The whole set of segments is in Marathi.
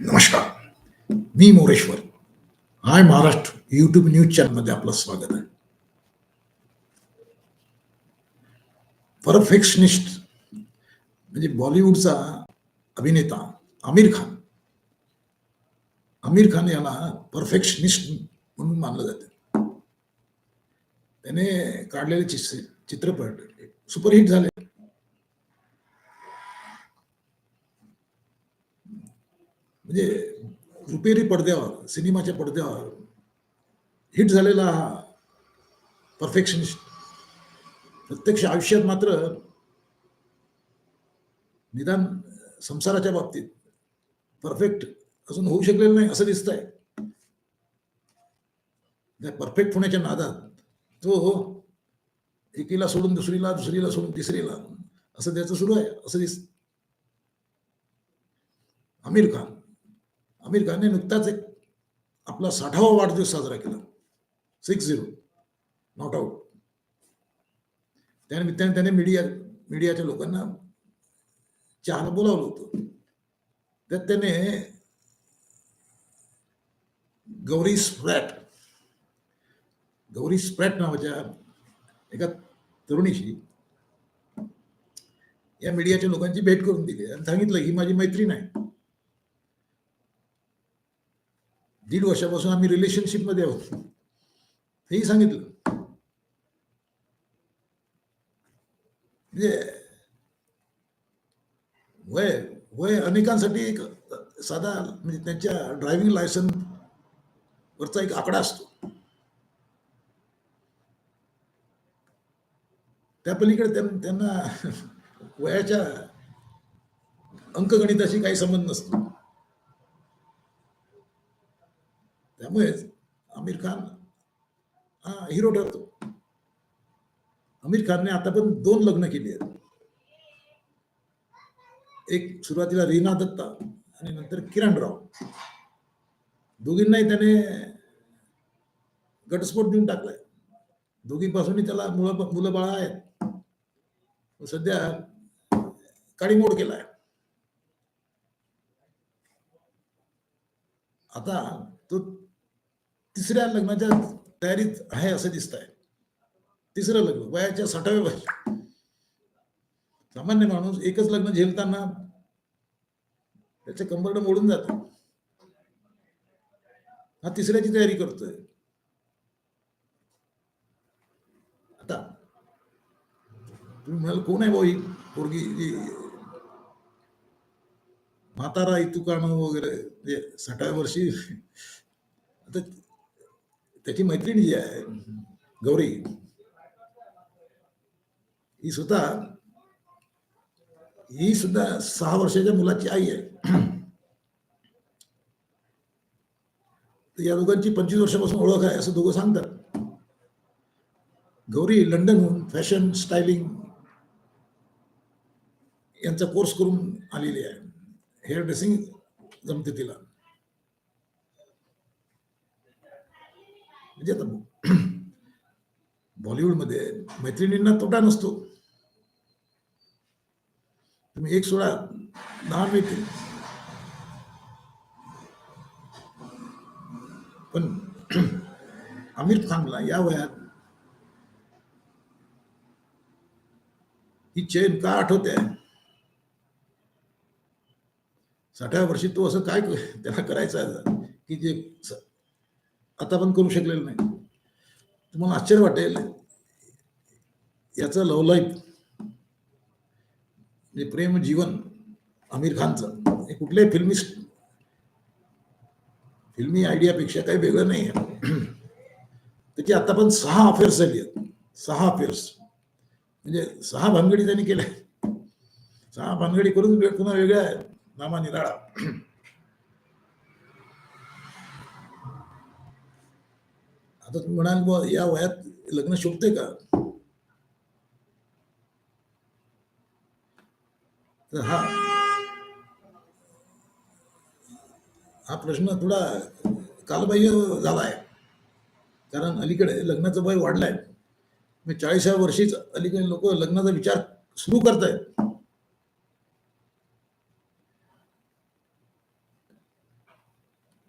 नमस्कार. मी Moreshwar. Hi Maharashtra YouTube news चॅनलमध्ये आपलं स्वागत आहे. परफेक्शनिस्ट म्हणजे बॉलिवूडचा अभिनेता आमिर खान. आमिर खान याला परफेक्शनिस्ट म्हणून मानलं जातं. त्याने काढलेले चित्रपट सुपरहिट झाले. म्हणजे रुपेरी पडद्यावर सिनेमाच्या पडद्यावर हिट झालेला हा परफेक्शनिस्ट प्रत्यक्ष आयुष्यात मात्र निदान संसाराच्या बाबतीत परफेक्ट अजून होऊ शकलेलं नाही असं दिसतंय. त्या परफेक्ट होण्याच्या नादात तो एकीला सोडून दुसरीला दुसरीला सोडून तिसरीला असं त्याचं सुरू आहे असं दिस आमिर खान. आमिर खानने नुकताच एक आपला साठावा वाढदिवस साजरा केला. सिक्स झिरो नॉट आऊट त्यानिमित्ताने त्याने मीडिया मीडियाच्या लोकांना चहाला बोलावलं होतं. त्यात त्याने गौरी स्प्रॅट गौरी स्प्रॅट नावाच्या एका तरुणीशी या मीडियाच्या लोकांची भेट करून दिली. आणि सांगितलं ही माझी मैत्रीण आहे. दीड वर्षापासून आम्ही रिलेशनशिपमध्ये आहोत. हेही सांगितलं. म्हणजे वय वय अनेकांसाठी एक साधा म्हणजे त्यांच्या ड्रायव्हिंग लायसन वरचा एक आकडा असतो. त्या पलीकडे त्यां- त्यांना वयाच्या अंकगणिताशी काही संबंध नसतो. त्यामुळेच आमिर खान हा हिरो ठरतो. आमिर खानने आता पण दोन लग्न केली आहेत. एक सुरुवातीला रीना दत्ता आणि नंतर किरण राव. दोघींनाही त्याने घटस्फोट देऊन टाकलाय. दोघींपासूनही त्याला मुलं मुलं बाळा आहेत. सध्या काडीमोड केलाय. आता तो तिसऱ्या लग्नाच्या तयारीत आहे असं दिसत आहे तिसरं लग्न वयाच्या साठाव्या वर्षी. सामान्य माणूस एकच लग्न झेलताना त्याचे कंबरड मोडून जात. हा तिसऱ्याची तयारी करतोय. आता तुम्ही म्हणाल कोण आहे भाऊ ही पोरगी? म्हातारा इतुकाणं वगैरे साठाव्या वर्षी. आता त्याची मैत्रीण जी आहे गौरी ही स्वतः ही सुद्धा सहा वर्षाच्या मुलाची आई आहे. तर या दोघांची पंचवीस वर्षापासून ओळख आहे असं दोघं सांगतात. गौरी लंडनहून फॅशन स्टायलिंग यांचा कोर्स करून आलेली आहे. हेअर ड्रेसिंग जमते तिला. म्हणजे आता बॉलिवूडमध्ये मैत्रिणींना तोटा नसतो. तुम्ही एक सोडा दहा मिळतील. पण आमिर खानला या वयात ही चैन का आठवते? साठाव्या वर्षी तो असं काय त्याला करायचं की जे आता पण करू शकलेलं नाही. तुम्हाला आश्चर्य वाटेल. याचं लव्ह लाईफ म्हणजे प्रेम जीवन आमिर खानचं हे कुठल्याही फिल्मी फिल्मी आयडियापेक्षा काही वेगळं नाही आहे. त्याची आता पण सहा अफेअर्स झाली आहेत. सहा अफेअर्स म्हणजे सहा भानगडी त्यांनी केल्या सहा भानगडी करून पुन्हा वेगळ्या आहे नामा निराळा. आता तुम्ही म्हणाल बुवा या वयात लग्न शोभते का? तर हा हा प्रश्न थोडा कालबाह्य झाला आहे. कारण अलीकडे लग्नाचं वय वाढलंय. मी चाळीसाव्या वर्षीच अलीकडे लोक लग्नाचा विचार सुरू करतायत.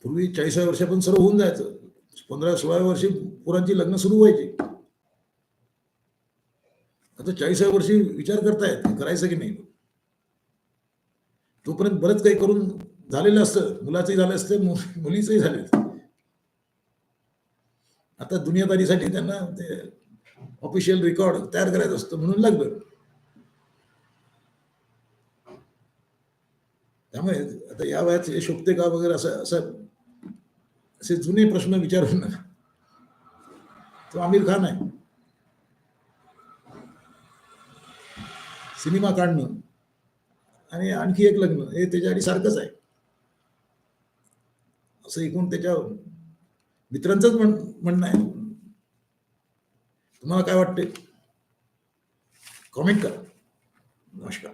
पूर्वी चाळीसाव्या वर्षापर्यंत सर्व होऊन जायचं. पंधरा सोळाव्या वर्षी पोरांची लग्न सुरू व्हायची. आता चाळीसाव्या वर्षी विचार करतायत करायचं की नाही? तोपर्यंत बरंच काही करून झालेलं असतं मुलाचंही झालं असतं मुलीचंही झालेलं असतं. आता दुनियादारीसाठी त्यांना ते ऑफिशियल रेकॉर्ड तयार करायचं असतं म्हणून लागलं. त्यामुळे आता या वयात हे शोभते का वगैरे असं असं असे जुने प्रश्न विचारू नका. तो आमिर खान आहे. सिनेमा काढणं आणि आणखी एक लग्न हे त्याच्यासाठी सारखंच आहे. असं एकूण त्याच्या मित्रांचंच म्हण म्हणणं आहे. तुम्हाला काय वाटते कॉमेंट करा. नमस्कार.